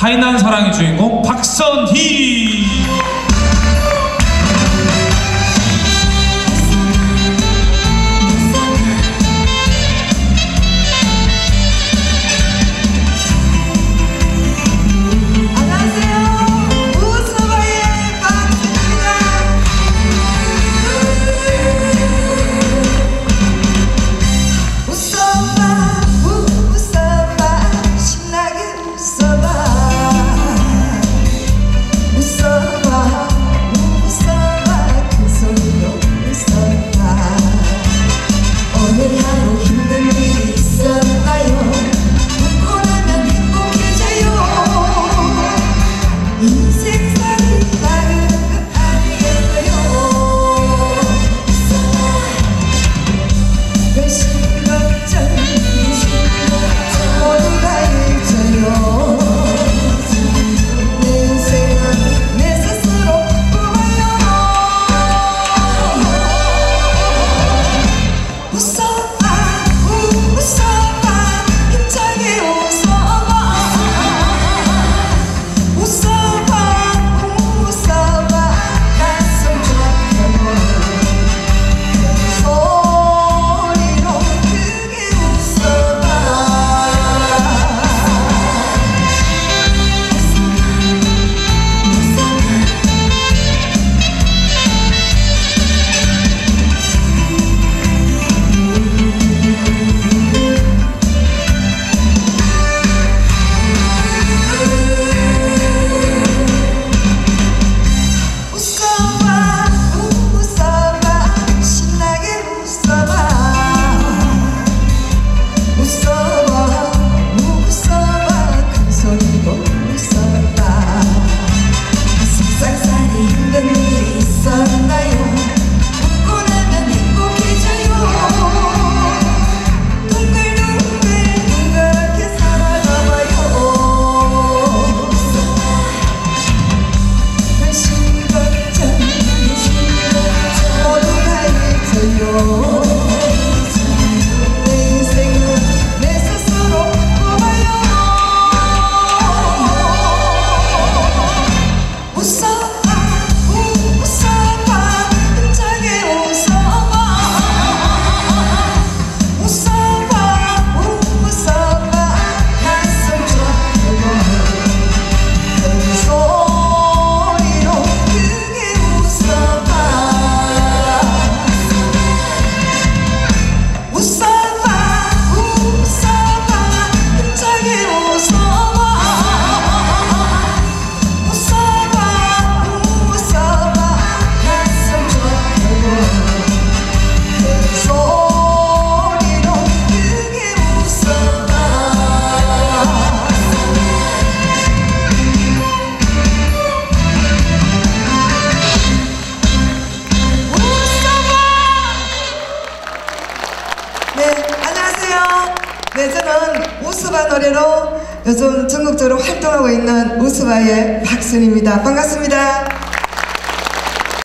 하이난 사랑의 주인공 박선희. music 우스바 노래로 요즘 전국적으로 활동하고 있는 우스바의 박순입니다. 반갑습니다.